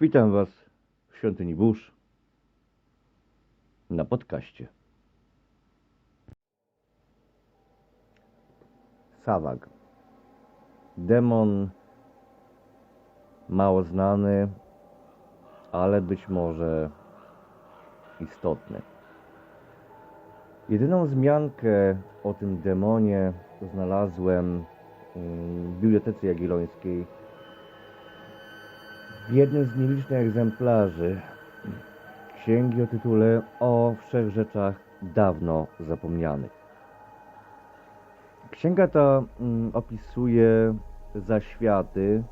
Witam Was w świątyni burz na podcaście. Sawag. Demon mało znany, ale być może istotny. Jedyną wzmiankę o tym demonie znalazłem w Bibliotece Jagiellońskiej w jednym z nielicznych egzemplarzy księgi o tytule O wszechrzeczach dawno zapomnianych. Księga ta mm, opisuje zaświaty,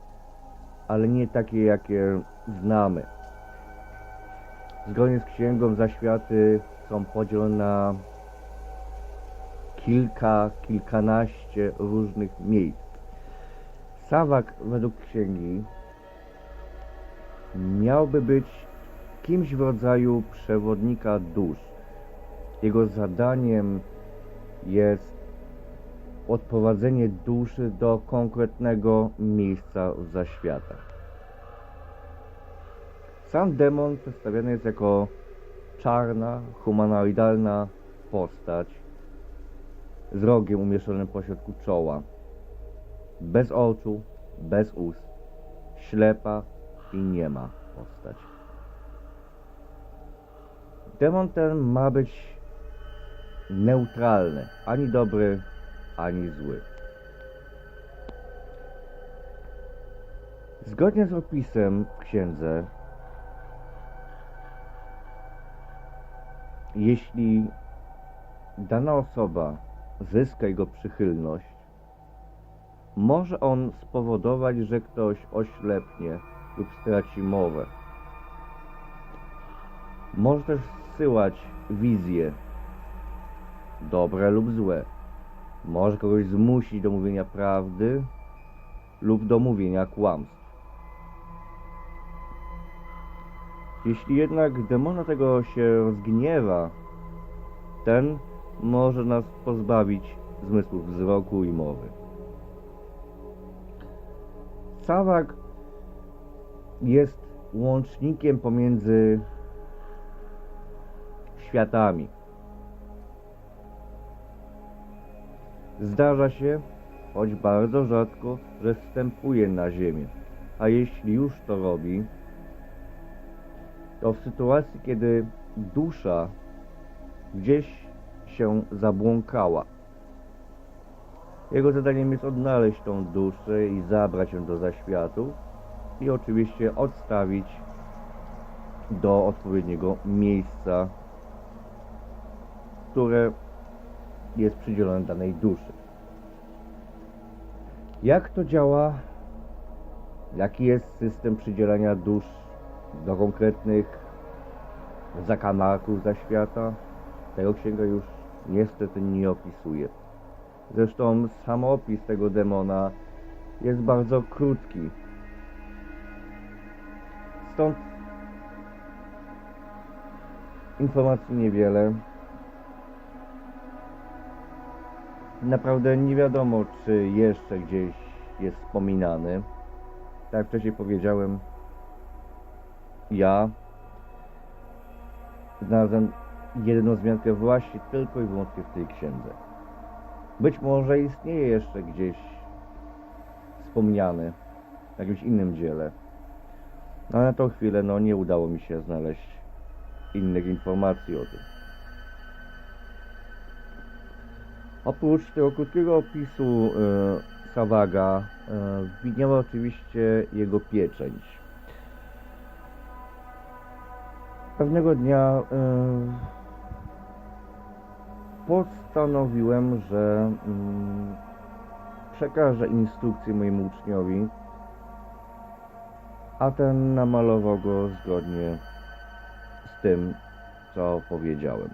ale nie takie, jakie znamy. Zgodnie z księgą zaświaty są podzielone na kilka, kilkanaście różnych miejsc. Sawak według księgi miałby być kimś w rodzaju przewodnika dusz. Jego zadaniem jest odprowadzenie duszy do konkretnego miejsca w zaświatach. Sam demon przedstawiony jest jako czarna, humanoidalna postać z rogiem umieszczonym pośrodku czoła, bez oczu, bez ust, ślepa i nie ma postać. Demon ten ma być neutralny, ani dobry, ani zły. Zgodnie z opisem w księdze, jeśli dana osoba zyska jego przychylność, może on spowodować, że ktoś oślepnie lub straci mowę. Może też zsyłać wizje, dobre lub złe. Może kogoś zmusić do mówienia prawdy lub do mówienia kłamstw. Jeśli jednak demona tego się rozgniewa, ten może nas pozbawić zmysłów wzroku i mowy. Sawak jest łącznikiem pomiędzy światami. Zdarza się, choć bardzo rzadko, że wstępuje na Ziemię, a jeśli już to robi, to w sytuacji, kiedy dusza gdzieś się zabłąkała. Jego zadaniem jest odnaleźć tą duszę i zabrać ją do zaświatów i oczywiście odstawić do odpowiedniego miejsca, które jest przydzielone danej duszy. Jak to działa? Jaki jest system przydzielania dusz do konkretnych zakamarków zaświata? Tego księga już niestety nie opisuje. Zresztą sam opis tego demona jest bardzo krótki. Stąd informacji niewiele. Naprawdę nie wiadomo, czy jeszcze gdzieś jest wspominany. Tak jak wcześniej powiedziałem, ja znalazłem jedyną wzmiankę właśnie tylko i wyłącznie w tej księdze. Być może istnieje jeszcze gdzieś wspomniany w jakimś innym dziele. No, ale na tą chwilę no, nie udało mi się znaleźć innych informacji o tym. Oprócz tego krótkiego opisu e, Sawaga e, widniała oczywiście jego pieczęć. Pewnego dnia e, postanowiłem, że mm, przekażę instrukcję mojemu uczniowi, a ten namalował go zgodnie z tym, co powiedziałem.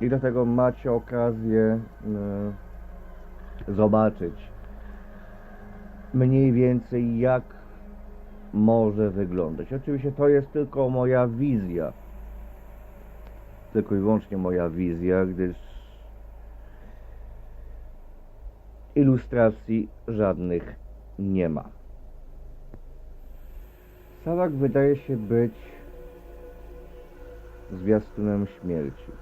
I dlatego macie okazję y, zobaczyć mniej więcej jak może wyglądać. Oczywiście to jest tylko moja wizja. Tylko i wyłącznie moja wizja, gdyż ilustracji żadnych nie ma. Sawak wydaje się być zwiastunem śmierci.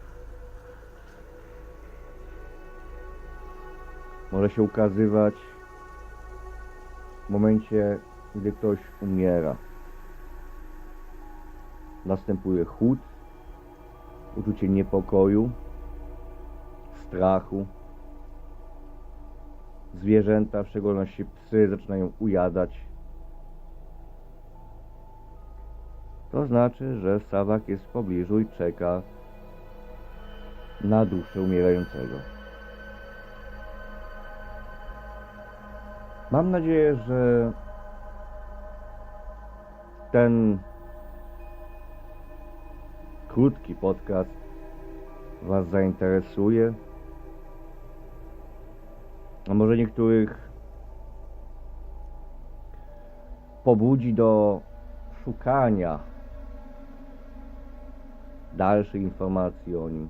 Może się ukazywać w momencie, gdy ktoś umiera. Następuje chłód, uczucie niepokoju, strachu. Zwierzęta, w szczególności psy, zaczynają ujadać. To znaczy, że Sawak jest w pobliżu i czeka na duszę umierającego. Mam nadzieję, że ten krótki podcast Was zainteresuje. A może niektórych pobudzi do szukania dalszych informacji o nim.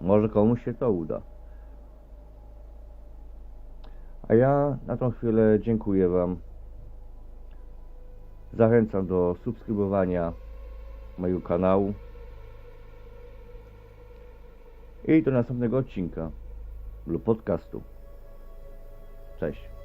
Może komuś się to uda. A ja na tą chwilę dziękuję Wam. Zachęcam do subskrybowania mojego kanału. I do następnego odcinka lub podcastu. Cześć.